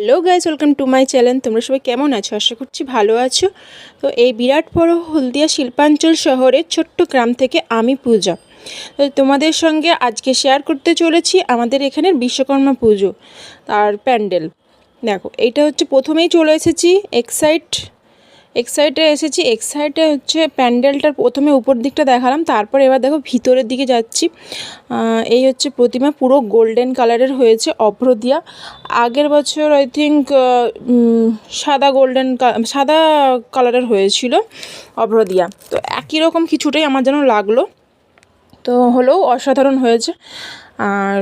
Hello guys welcome to my channel. তোমরা সবাই কেমন আছো? আশা করছি ভালো আছো। তো এই বিরাট বড় হলদিয়া শিল্পাঞ্চল শহরের ছোট্ট গ্রাম থেকে আমি পূজা। তো তোমাদের সঙ্গে আজকে শেয়ার করতে চলেছি আমাদের এখানের বিশ্বকর্মা পুজো আর প্যান্ডেল। দেখো, এইটা হচ্ছে প্রথমেই চলে এসেছি এক্সাইট এক্সাইটে এসেছি। এক্সাইটে হচ্ছে প্যান্ডেলটার প্রথমে উপর দিকটা দেখালাম। তারপর এবার দেখো ভিতরের দিকে যাচ্ছি। এই হচ্ছে প্রতিমা। পুরো গোল্ডেন কালারের হয়েছে অভ্র দিয়া আগের বছর আই থিঙ্ক সাদা গোল্ডেন সাদা কালারের হয়েছিল অভ্র দিয়া তো একই রকম কিছুটাই আমার যেন লাগল। তো হলেও অসাধারণ হয়েছে। আর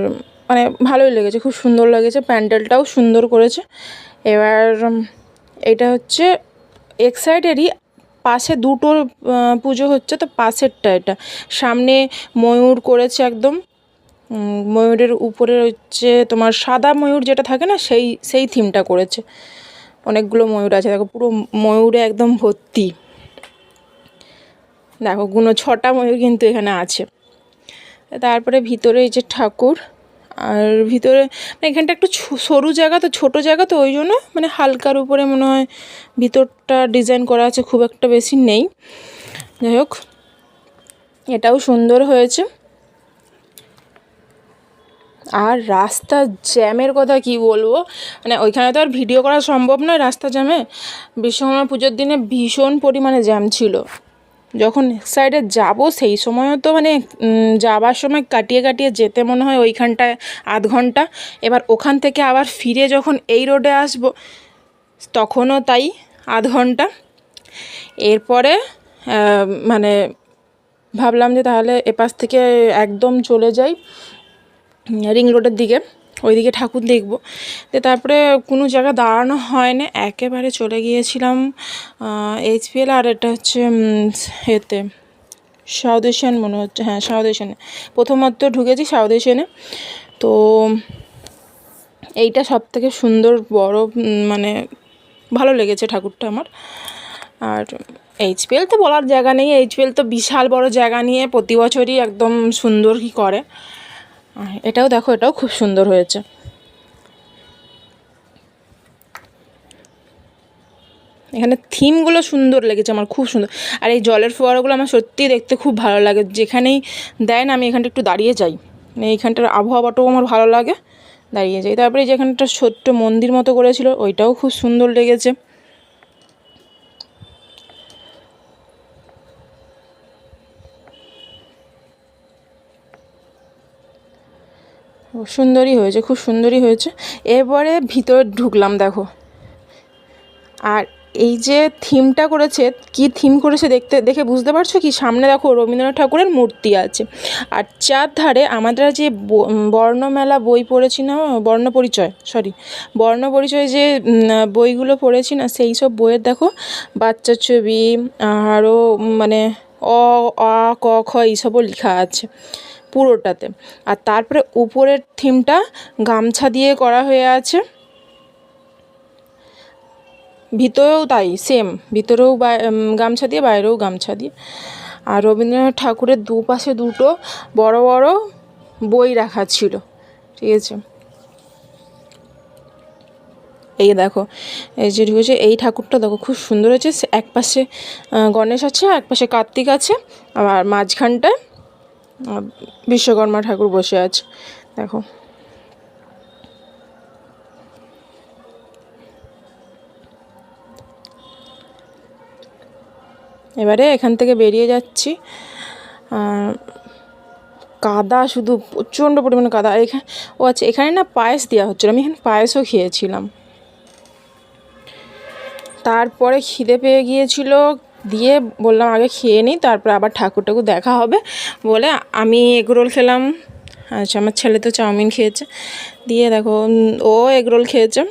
মানে ভালোই লেগেছে। খুব সুন্দর লেগেছে। প্যান্ডেলটাও সুন্দর করেছে। এবার এটা হচ্ছে এক সাইডেরই পাশে দুটো পুজো হচ্ছে, তো পাশেরটা এটা। সামনে ময়ূর করেছে একদম। ময়ূরের উপরে হচ্ছে তোমার সাদা ময়ূর যেটা থাকে না, সেই সেই থিমটা করেছে। অনেকগুলো ময়ূর আছে, দেখো, পুরো ময়ূরে একদম ভর্তি। দেখো, গুনো ছটা ময়ূর কিন্তু এখানে আছে। তারপরে ভিতরে এই যে ঠাকুর আর ভিতরে মানে এখানটা একটু সরু জায়গা তো, ছোট জায়গা তো, ওই জন্য মানে হালকার উপরে মনে হয় ভিতরটা ডিজাইন করা আছে, খুব একটা বেশি নেই। যাই হোক, এটাও সুন্দর হয়েছে। আর রাস্তা জ্যামের কথা কি বলব? মানে ওইখানে তো আর ভিডিও করা সম্ভব নয় রাস্তা জ্যামে। বিশ্বকর্মা পুজোর দিনে ভীষণ পরিমাণে জ্যাম ছিল। যখন সাইডে যাব, সেই সময়ও তো মানে যাবার সময় কাটিয়ে কাটিয়ে যেতে মনে হয় ওইখানটায় আধ ঘণ্টা। এবার ওখান থেকে আবার ফিরে যখন এই রোডে আসব, তখনও তাই আধ ঘণ্টা। এরপরে মানে ভাবলাম যে তাহলে এপাশ থেকে একদম চলে যাই, রিং রোডের দিকে। ওইদিকে ঠাকুর দেখব। তো তারপরে কোনো জায়গা দাঁড়ানো হয় না একেবারে চলে গিয়েছিলাম এইচপিএল আর এটা হচ্ছে এতে সাউথ এশিয়ান মনে হচ্ছে হ্যাঁ সাউথ এশিয়ানে প্রথমত ঢুকেছি সাউথ এশিয়ানে তো এইটা সব থেকে সুন্দর, বড় মানে ভালো লেগেছে ঠাকুরটা আমার। আর এইচপিএল তো বলার জায়গা নেই। এইচপিএল তো বিশাল বড় জায়গা নিয়ে প্রতি বছরই একদম সুন্দর কি করে। এটাও দেখো, এটাও খুব সুন্দর হয়েছে। এখানে থিমগুলো সুন্দর লেগেছে আমার, খুব সুন্দর। আর এই জলের ফোয়ারাগুলো আমার সত্যিই দেখতে খুব ভালো লাগে। যেখানেই দেয় না, আমি এখানটা একটু দাঁড়িয়ে যাই। মানে এইখানটার আবহাওয়াটাও আমার ভালো লাগে, দাঁড়িয়ে যাই। তারপরে এই যে এখানটা ছোট্ট মন্দির মতো করেছিল, ওইটাও খুব সুন্দর লেগেছে। সুন্দরই হয়েছে, খুব সুন্দরই হয়েছে। এরপরে ভিতরে ঢুকলাম, দেখো। আর এই যে থিমটা করেছে, কি থিম করেছে দেখতে, দেখে বুঝতে পারছ কি? সামনে দেখো রবীন্দ্রনাথ ঠাকুরের মূর্তি আছে। আর চার ধারে আমাদের যে বর্ণমেলা বই পড়েছি না, বর্ণ পরিচয় সরি বর্ণ পরিচয় যে বইগুলো পড়েছি না, সেই সব বইয়ের দেখো, বাচ্চার ছবি আরও মানে অ, আ, ক, খ এইসবও লেখা আছে। পুরোটাতে। আর তারপরে উপরের থিমটা গামছা দিয়ে করা হয়ে আছে। ভিতরেও তাই সেম ভিতরেও গামছা দিয়ে, বাইরেও গামছা দিয়ে। আর রবীন্দ্রনাথ ঠাকুরের দুপাশে দুটো বড় বড় বই রাখা ছিল, ঠিক আছে? এই দেখো, এই যে ঢুকেছে, এই ঠাকুরটা দেখো খুব সুন্দর হয়েছে। এক পাশে গণেশ আছে এক পাশে কার্তিক আছে। আর মাঝখানটায় বিশ্বকর্মা ঠাকুর বসে আছে, দেখো। এবারে এখান থেকে বেরিয়ে যাচ্ছি। কাদা শুধু প্রচণ্ড পরিমাণে কাদা। এখানে ও আচ্ছা এখানে না পায়েস দেওয়া হচ্ছিল। আমি এখানে পায়েসও খেয়েছিলাম। তারপরে খিদে পেয়ে গিয়েছিল দিয়ে বললাম, আগে খেয়ে নিই, তারপরে আবার ঠাকুর ঠাকুর দেখা হবে। বলে আমি এগরোল খেলাম। আচ্ছা আমার ছেলে তো চাউমিন খেয়েছে। দিয়ে দেখো, ও এগরোল খেয়েছে।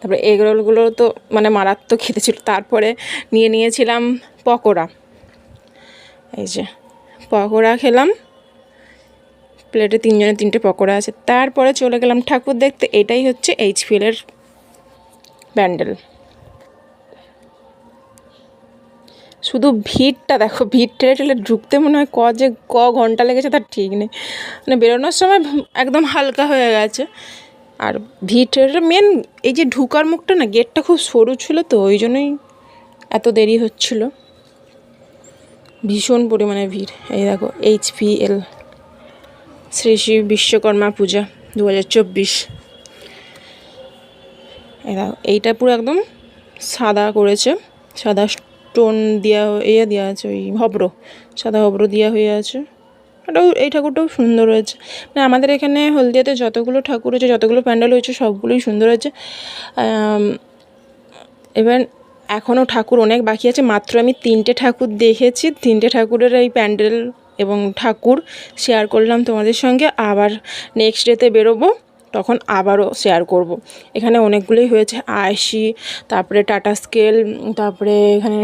তারপরে এগরোলগুলো তো মানে মারাত্মক খেতে ছিল। তারপরে নিয়ে নিয়েছিলাম পকোড়া। এই যে, পকোড়া খেলাম। প্লেটে তিনজনের তিনটে পকোড়া আছে। তারপরে চলে গেলাম ঠাকুর দেখতে। এটাই হচ্ছে এইচ এইচপিএলের প্যান্ডেল। শুধু ভিড়টা দেখো ভিড় ঠেলে ঠেলে ঢুকতে মনে হয় ক যে ক ঘণ্টা লেগেছে তার ঠিক নেই। মানে বেরোনোর সময় একদম হালকা হয়ে গেছে। আর ভিটের মেন এই যে ঢুকার মুখটা না গেটটা খুব সরু ছিল তো, ওই জন্যই এত দেরি হচ্ছিল। ভীষণ পরিমাণে ভিড়। এই দেখো H P L Shri Shri Vishwakarma Puja দু হাজার চব্বিশ। এই দেখো, এইটা পুরো একদম সাদা করেছে, সাদা স্টোন দেওয়া ইয়ে দেওয়া আছে, ওই হব্র, সাদা হব্র দেওয়া হয়ে আছে। ওটাও এই ঠাকুরটাও সুন্দর হয়েছে। মানে আমাদের এখানে হলদিয়াতে যতগুলো ঠাকুর হয়েছে, যতগুলো প্যান্ডেল হয়েছে, সবগুলোই সুন্দর হয়েছে। এবার এখনও ঠাকুর অনেক বাকি আছে, মাত্র আমি তিনটে ঠাকুর দেখেছি। তিনটে ঠাকুরের এই প্যান্ডেল এবং ঠাকুর শেয়ার করলাম তোমাদের সঙ্গে। আবার নেক্সট ডেতে বেরোবো। তখন আবারও শেয়ার করব। এখানে অনেকগুলোই হয়েছে আয়সি তারপরে টাটা স্কেল তারপরে এখানে